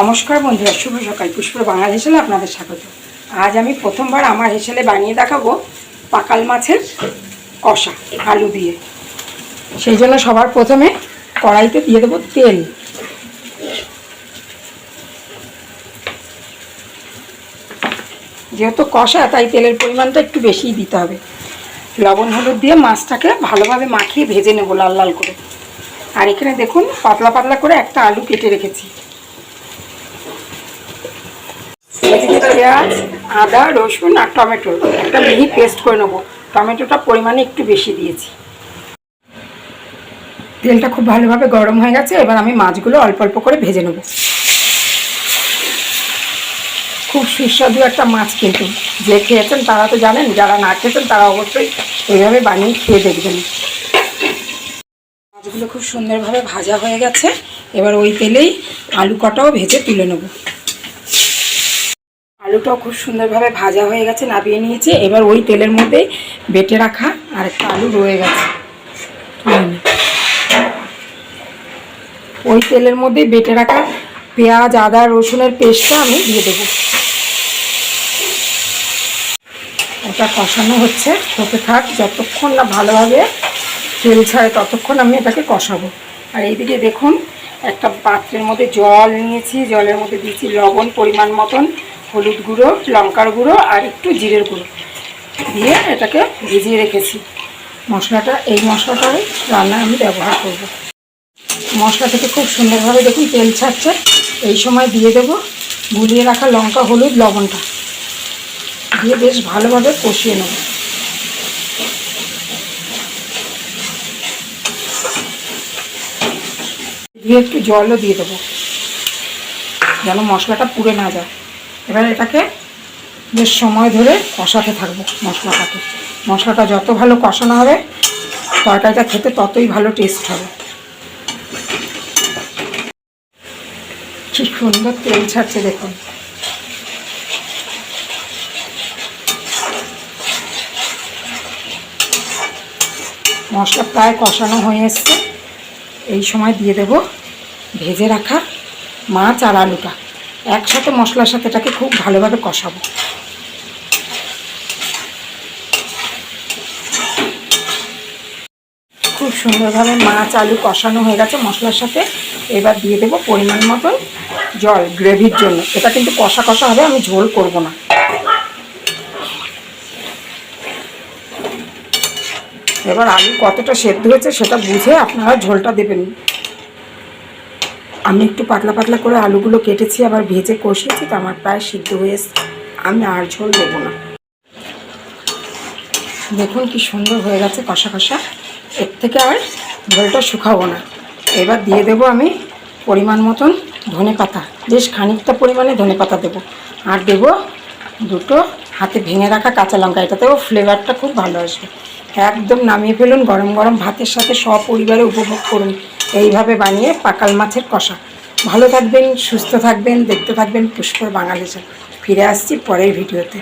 নমস্কার বন্ধুরা, শুভ সকাল। পুষ্প বাংলা হেসেলে আপনাদের স্বাগত। আজ আমি প্রথমবার আমার হেসেলে বানিয়ে দেখাবো পাকাল মাছের কষা, আলু দিয়ে। সেই জন্য সবার প্রথমে কড়াইতে দিয়ে দেবো তেল। যেহেতু কষা, তাই তেলের পরিমাণটা একটু বেশিই দিতে হবে। লবণ, হলুদ দিয়ে মাছটাকে ভালোভাবে মাখিয়ে ভেজে নেব লাল লাল করে। আর এখানে দেখুন, পাতলা পাতলা করে একটা আলু কেটে রেখেছি। পেঁয়াজ, আদা, রসুন আর টমেটো। একটা মিহি পেস্ট করে নেব। টমেটোটা পরিমাণে একটু বেশি দিয়েছি। তেলটা খুব ভালোভাবে গরম হয়ে গেছে, এবার আমি মাছগুলো অল্প অল্প করে ভেজে নেব। খুব সুস্বাদু একটা মাছ কিন্তু। যে খেয়েছেন তারা তো জানেন, যারা না খেয়েছেন তারা অবশ্যই এইভাবে বানিয়ে খেয়ে দেখবেন। মাছগুলো খুব সুন্দরভাবে ভাজা হয়ে গেছে। এবার ওই তেলেই আলু কটাও ভেজে তুলে নেব। আলুটাও খুব সুন্দরভাবে ভাজা হয়ে গেছে, নাবিয়ে নিয়েছে। এবার ওই তেলের মধ্যে বেটে রাখা আর একটা আলু রয়ে গেছে। ওই তেলের মধ্যে বেটে রাখা পেঁয়াজ, আদা, রসুনের পেস্টটা আমি দিয়ে দেবো। ওটা কষানো হচ্ছে। হতে থাক, যতক্ষণ না ভালোভাবে তেল ছাড়ে ততক্ষণ আমি এটাকে কষাবো। আর এইদিকে দেখুন, একটা পাত্রের মধ্যে জল নিয়েছি, জলের মধ্যে দিয়েছি লবণ পরিমাণ মতন। হলুদ গুঁড়ো, লঙ্কার গুঁড়ো আর একটু জিরের গুঁড়ো দিয়ে এটাকে ভিজিয়ে রেখেছি। মশলাটা, এই মশলাটাই রান্নায় আমি ব্যবহার করব। মশলা থেকে খুব সুন্দরভাবে দেখুন তেল ছাড়ছে। এই সময় দিয়ে দেব গুলিয়ে রাখা লঙ্কা, হলুদ, লবণটা। দিয়ে বেশ ভালোভাবে কষিয়ে নেব। দিয়ে একটু জলও দিয়ে দেবো, যেন মশলাটা পুড়ে না যায়। এবার এটাকে বেশ সময় ধরে কষাতে থাকব মশলাটাকে। মশলাটা যত ভালো কষানো হবে, তরকারিটা খেতে ততই ভালো টেস্ট হবে। কি সুন্দর তেল ছাড়ছে দেখুন। মশলা প্রায় কষানো হয়ে এসছে। এই সময় দিয়ে দেব ভেজে রাখা মাছ আর আলুটা। একসাথে মশলার সাথে এটাকে খুব ভালোভাবে কষাবো। খুব সুন্দরভাবে মাছ, আলু কষানো হয়ে গেছে মশলার সাথে। এবার দিয়ে দেবো পরিমাণ মতন জল, গ্রেভির জন্য। এটা কিন্তু কষা কষা হবে, আমি ঝোল করব না। এবার আলু কতটা সেদ্ধ হয়েছে সেটা বুঝে আপনারা ঝোলটা দেবেন। আমি একটু পাতলা পাতলা করে আলুগুলো কেটেছি, আবার ভেজে কষিয়েছি, তো আমার প্রায় সিদ্ধ হয়ে আমি আর ঝোল দেবো না। দেখুন কি সুন্দর হয়ে গেছে কষা কষা। এর থেকে আর ঝোলটা শুকাবো না। এবার দিয়ে দেবো আমি পরিমাণ মতন ধনে পাতা। বেশ খানিকটা পরিমাণে ধনে পাতা দেবো। আর দেবো দুটো হাতে ভেঙে রাখা কাঁচা লঙ্কা। এটাতেও ফ্লেভারটা খুব ভালো আসবে। একদম নামিয়ে ফেলুন, গরম গরম ভাতের সাথে সপরিবারে উপভোগ করুন। এইভাবে বানিয়ে পাকাল মাছের কষা। ভালো থাকবেন, সুস্থ থাকবেন, দেখতে থাকবেন পুষ্কর বাঙালি ফিরে আসছি পরের ভিডিওতে।